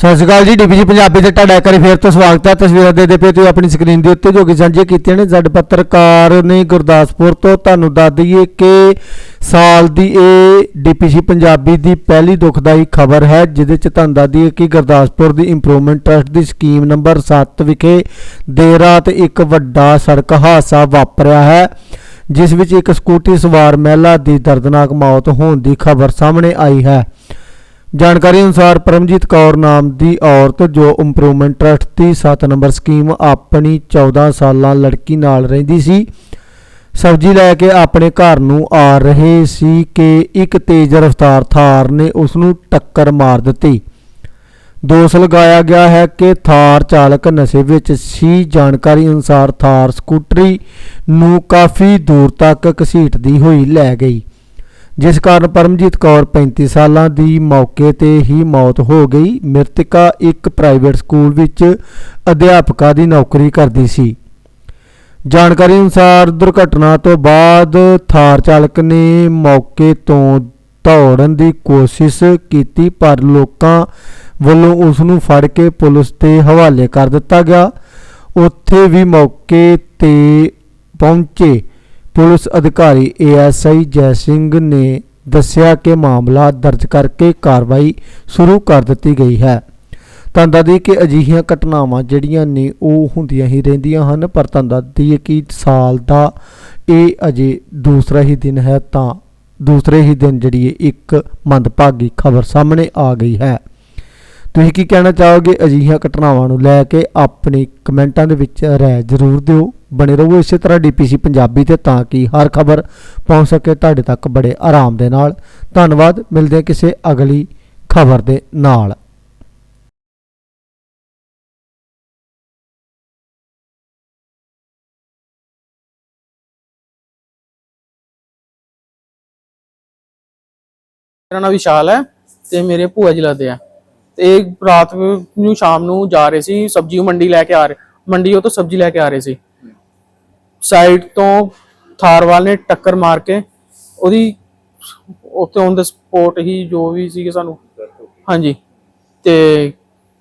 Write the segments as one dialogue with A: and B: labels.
A: ਸਤਿ ਸ਼੍ਰੀ ਅਕਾਲ ਜੀ ਡੀਪੀਜੀ ਪੰਜਾਬੀ ਤੇ ਤੁਹਾਡਾ ਇੱਕ ਵਾਰੀ ਫੇਰ ਤੋਂ ਸਵਾਗਤ ਹੈ। ਤਸਵੀਰਾਂ ਦੇ ਦੇ ਪਏ ਤੁਸੀਂ ਆਪਣੀ ਸਕਰੀਨ ਦੇ ਉੱਤੇ ਜੋ ਕਿ ਸਾਂਝੀਆਂ ਕੀਤੀਆਂ ਨੇ। ਜੱਡ ਪੱਤਰਕਾਰ ਨੇ ਗੁਰਦਾਸਪੁਰ ਤੋਂ ਤੁਹਾਨੂੰ ਦੱਸ ਦਈਏ ਕਿ ਸਾਲ ਦੀ ਇਹ ਡੀਪੀਜੀ ਪੰਜਾਬੀ ਦੀ ਪਹਿਲੀ ਦੁਖਦਾਈ ਖਬਰ ਹੈ, ਜਿਹਦੇ ਚ ਤੁਹਾਨੂੰ ਦੱਸ ਦਈਏ ਕਿ ਗੁਰਦਾਸਪੁਰ ਦੀ ਇੰਪਰੂਵਮੈਂਟ ਟਰਸਟ ਦੀ ਸਕੀਮ ਨੰਬਰ 7 ਵਿਖੇ ਦੇਰ ਰਾਤ ਇੱਕ ਵੱਡਾ ਸੜਕ ਹਾਦਸਾ ਵਾਪਰਿਆ ਹੈ, ਜਿਸ ਵਿੱਚ ਇੱਕ ਸਕੂਟੀ ਸਵਾਰ ਮਹਿਲਾ ਦੀ ਦਰਦਨਾਕ ਮੌਤ ਹੋਣ ਦੀ ਖਬਰ ਸਾਹਮਣੇ ਆਈ ਹੈ। ਜਾਣਕਾਰੀ ਅਨੁਸਾਰ ਪਰਮਜੀਤ ਕੌਰ ਨਾਮ ਦੀ ਔਰਤ ਜੋ ਇੰਪਰੂਵਮੈਂਟ ਟਰਸਟ ਦੀ 7 ਨੰਬਰ ਸਕੀਮ ਆਪਣੀ 14 ਸਾਲਾਂ ਲੜਕੀ ਨਾਲ ਰਹਿੰਦੀ ਸੀ, ਸਬਜ਼ੀ ਲੈ ਕੇ ਆਪਣੇ ਘਰ ਨੂੰ ਆ ਰਹੇ ਸੀ ਕਿ ਇੱਕ ਤੇਜ਼ ਰਫ਼ਤਾਰ ਥਾਰ ਨੇ ਉਸ ਨੂੰ ਟੱਕਰ ਮਾਰ ਦਿੱਤੀ। ਦੋਸ਼ ਲਗਾਇਆ ਗਿਆ ਹੈ ਕਿ ਥਾਰ ਚਾਲਕ ਨਸ਼ੇ ਵਿੱਚ ਸੀ। ਜਾਣਕਾਰੀ ਅਨੁਸਾਰ ਥਾਰ ਸਕੂਟਰੀ ਨੂੰ ਕਾਫੀ ਦੂਰ ਤੱਕ ਘਸੀਟਦੀ ਹੋਈ ਲੈ ਗਈ। ਜਿਸ ਕਾਰਨ ਪਰਮਜੀਤ ਕੌਰ 35 ਸਾਲਾਂ ਦੀ ਮੌਕੇ ਤੇ ਹੀ ਮੌਤ ਹੋ ਗਈ। ਮ੍ਰਿਤਕਾ ਇੱਕ ਪ੍ਰਾਈਵੇਟ ਸਕੂਲ ਵਿੱਚ ਅਧਿਆਪਕਾ ਦੀ ਨੌਕਰੀ ਕਰਦੀ ਸੀ। ਜਾਣਕਾਰੀ ਅਨੁਸਾਰ ਦੁਰਘਟਨਾ ਤੋਂ ਬਾਅਦ ਥਾਰ ਚਾਲਕ ਨੇ ਮੌਕੇ ਤੋਂ ਦੌੜਨ ਦੀ ਕੋਸ਼ਿਸ਼ ਕੀਤੀ, ਪਰ ਲੋਕਾਂ ਵੱਲੋਂ ਉਸ ਨੂੰ ਫੜ ਕੇ ਪੁਲਿਸ ਦੇ ਹਵਾਲੇ ਕਰ ਦਿੱਤਾ ਗਿਆ। ਉੱਥੇ ਵੀ ਮੌਕੇ ਤੇ ਪਹੁੰਚੇ। ਪੁਲਿਸ ਅਧਿਕਾਰੀ ਏਐਸਆਈ ਜੈ ਸਿੰਘ ਨੇ ਦੱਸਿਆ ਕਿ ਮਾਮਲਾ ਦਰਜ ਕਰਕੇ ਕਾਰਵਾਈ ਸ਼ੁਰੂ ਕਰ ਦਿੱਤੀ ਗਈ ਹੈ। ਤਾਂ ਦੱਸਦੀ ਕਿ ਅਜਿਹੀਆਂ ਘਟਨਾਵਾਂ ਜਿਹੜੀਆਂ ਨੇ ਉਹ ਹੁੰਦੀਆਂ ਹੀ ਰਹਿੰਦੀਆਂ ਹਨ, ਪਰ ਤਾਂ ਦੱਸਦੀ ਕਿ ਸਾਲ ਦਾ ਇਹ ਅਜੇ ਦੂਸਰਾ ਹੀ ਦਿਨ ਹੈ ਤਾਂ ਦੂਸਰੇ ਹੀ ਦਿਨ ਜਿਹੜੀ ਇੱਕ ਮੰਦਭਾਗੀ ਖਬਰ ਸਾਹਮਣੇ ਆ ਗਈ ਹੈ। ਤੁਸੀਂ ਕੀ ਕਹਿਣਾ ਚਾਹੋਗੇ ਅਜਿਹੀਆਂ ਘਟਨਾਵਾਂ ਨੂੰ ਲੈ ਕੇ? ਆਪਣੇ ਕਮੈਂਟਾਂ ਦੇ ਵਿੱਚ ਰਾਏ ਜ਼ਰੂਰ ਦਿਓ। ਬਣੇ ਰਹੋ ਇਸੇ ਤਰ੍ਹਾਂ ਡੀਪੀਸੀ ਪੰਜਾਬੀ ਤੇ ਤਾਂ ਕਿ ਹਰ ਖਬਰ ਪਹੁੰਚ ਸਕੇ ਤੁਹਾਡੇ ਤੱਕ ਬੜੇ ਆਰਾਮ ਦੇ ਨਾਲ। ਧੰਨਵਾਦ, ਮਿਲਦੇ ਹਾਂ ਕਿਸੇ ਅਗਲੀ ਖਬਰ ਦੇ ਨਾਲ।
B: ਮੇਰਾ ਨਾਮ ਵਿਸ਼ਾਲ ਹੈ ਤੇ ਮੇਰੇ ਭੂਆ ਜੀ ਲੱਗਦੇ ਆ। ਤੇ ਰਾਤ ਨੂੰ ਸ਼ਾਮ ਨੂੰ ਜਾ ਰਹੇ ਸੀ, ਸਬਜ਼ੀ ਮੰਡੀ ਲੈ ਕੇ ਆ ਰਹੇ ਮੰਡੀ ਉਹ ਤੋਂ ਸਬਜ਼ੀ ਲੈ ਕੇ ਆ ਰਹੇ ਸੀ। ਸਾਈਡ ਤੋਂ ਥਾਰਵਾਲ ਨੇ ਟੱਕਰ ਮਾਰ ਕੇ ਉਹਦੀ ਉੱਥੇ ਔਨ ਦਾ ਸਪੋਟ ਹੀ ਜੋ ਵੀ ਸੀਗੇ ਸਾਨੂੰ ਹਾਂਜੀ ਤੇ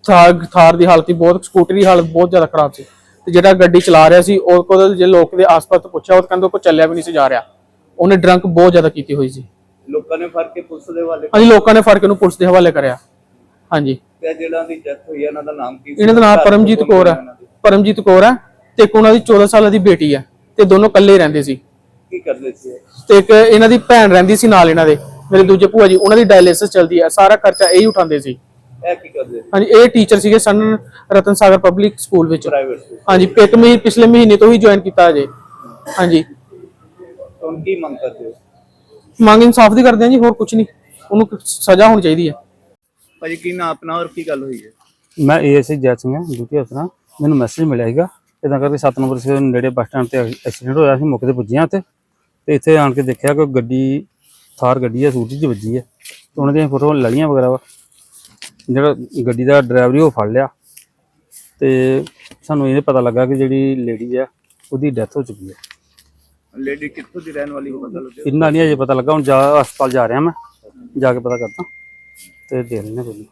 B: ਥਾਰ ਥਾਰ ਦੀ ਹਾਲਤ ਹੀ ਬਹੁਤ ਸਕੂਟਰ ਦੀ ਹਾਲਤ ਬਹੁਤ ਜ਼ਿਆਦਾ ਖਰਾਬ ਸੀ। ਤੇ ਜਿਹੜਾ ਗੱਡੀ ਚਲਾ ਰਿਹਾ ਸੀ ਉਹ ਕੋਲ ਜੇ ਲੋਕ ਦੇ ਆਸ-ਪਾਸ ਤੋਂ ਪੁੱਛਿਆ ਉਹ ਕਹਿੰਦੇ ਕੋ ਚੱਲਿਆ ਵੀ ਨਹੀਂ ਸੀ ਜਾ ਰਿਹਾ। ਉਹਨੇ ਡਰੰਕ ਬਹੁਤ ਜ਼ਿਆਦਾ ਕੀਤੀ ਹੋਈ ਸੀ।
C: ਲੋਕਾਂ ਨੇ ਫੜ ਕੇ ਪੁਲਿਸ ਦੇ ਹਵਾਲੇ
B: ਹਾਂਜੀ ਲੋਕਾਂ ਨੇ ਫੜ ਕੇ ਨੂੰ ਪੁਲਿਸ ਦੇ ਹਵਾਲੇ ਕਰਿਆ। ਹਾਂਜੀ।
C: ਤੇ ਜਿਹੜਾ ਦੀ ਡੈਥ ਹੋਈ ਹੈ ਇਹਨਾਂ ਦਾ ਨਾਮ ਕੀ ਸੀ?
B: ਇਹਨਾਂ ਦਾ ਨਾਮ ਪਰਮਜੀਤ ਕੌਰ ਹੈ? ਪਰਮਜੀਤ ਕੌਰ ਹੈ ਤੇ ਇੱਕ ਉਹਨਾਂ ਦੀ 14 ਸਾਲਾਂ ਦੀ ਬੇਟੀ ਹੈ ਤੇ ਦੋਨੋਂ ਇਕੱਲੇ ਰਹਿੰਦੇ ਸੀ।
C: ਕੀ ਕਰਦੇ ਸੀ?
B: ਤੇ ਇੱਕ ਇਹਨਾਂ ਦੀ ਭੈਣ ਰਹਿੰਦੀ ਸੀ ਨਾਲ ਇਹਨਾਂ ਦੇ। ਮੇਰੇ ਦੂਜੇ ਭੂਆ ਜੀ ਉਹਨਾਂ ਦੀ ਡਾਇਲਿਸਿਸ ਚੱਲਦੀ ਹੈ ਸਾਰਾ ਖਰਚਾ ਇਹ ਹੀ ਉਠਾਉਂਦੇ ਸੀ।
C: ਇਹ ਕੀ ਕਰਦੇ ਸੀ?
B: ਹਾਂਜੀ ਇਹ ਟੀਚਰ ਸੀਗੇ ਸਨ ਰਤਨ ਸਾਗਰ ਪਬਲਿਕ ਸਕੂਲ ਵਿੱਚ।
C: ਪ੍ਰਾਈਵੇਟ
B: ਹਾਂਜੀ ਇੱਕ ਮਹੀਨੇ ਪਿਛਲੇ ਮਹੀਨੇ ਤੋਂ ਹੀ ਜੁਆਇਨ ਕੀਤਾ ਅਜੇ ਹਾਂਜੀ।
C: ਹੁਣ ਕੀ ਮੰਗ ਕਰਦੇ ਹੋ?
B: ਮੰਗ ਇਨਸਾਫ ਦੀ ਕਰਦੇ ਹਾਂ ਜੀ ਹੋਰ ਕੁਝ ਨਹੀਂ। ਉਹਨੂੰ ਸਜ਼ਾ ਹੋਣੀ ਚਾਹੀਦੀ ਹੈ
C: ਭਾਜੀ ਕੀ ਨਾਮ ਆਪਣਾ ਔਰ ਕੀ ਗੱਲ ਹੋਈ ਹੈ?
D: ਮੈਂ ਏਐਸਆਈ ਜੈ ਸਿੰਘ ਹਾਂ ਡਿਊਟੀ ਅਫਸਰ ਹਾਂ। ਮੈਨੂੰ ਮੈਸੇਜ ਮਿਲਿਆ ਸੀਗਾ। ਇਦਾਂ ਕਰਕੇ 7 ਨੰਬਰ ਸੇ ਨੇੜੇ ਬੱਸ ਸਟੈਂਡ ਤੇ ਐਕਸੀਡੈਂਟ ਹੋਇਆ ਸੀ ਮੌਕੇ ਤੇ ਪੁੱਜਿਆ ਤੇ ਤੇ ਇੱਥੇ ਆਣ ਕੇ ਦੇਖਿਆ ਕਿ ਗੱਡੀ ਥਾਰ ਗੱਡੀ ਹੈ ਸੂਟੀ 'ਚ ਵੱਜੀ ਹੈ ਤੇ ਉਹਨਾਂ ਦੀਆਂ ਫੋਟੋ ਲੜੀਆਂ ਵਗੈਰਾ ਵਾ। ਜਿਹੜਾ ਗੱਡੀ ਦਾ ਡਰਾਈਵਰ ਹੀ ਉਹ ਫੜ ਲਿਆ। ਤੇ ਸਾਨੂੰ ਇਹ ਪਤਾ ਲੱਗਾ ਕਿ ਜਿਹੜੀ ਲੇਡੀ ਹੈ ਉਹਦੀ ਡੈਥ ਹੋ ਚੁੱਕੀ ਹੈ
C: ਲੇਡੀ ਕਿੱਥੋਂ ਦੀ ਰਹਿਣ ਵਾਲੀ ਹੋ ਪਤਾ ਲੱਗਿਆ?
D: ਇੰਨਾ ਨਹੀਂ ਅਜੇ ਪਤਾ ਲੱਗਾ ਹੁਣ ਜਾ ਹਸਪਤਾਲ ਜਾ ਰਿਹਾ ਮੈਂ। ਜਾ ਕੇ ਪਤਾ ਕਰਦਾ। ਤੇ ਦੇ ਲੈਣੇ ਕੋਈ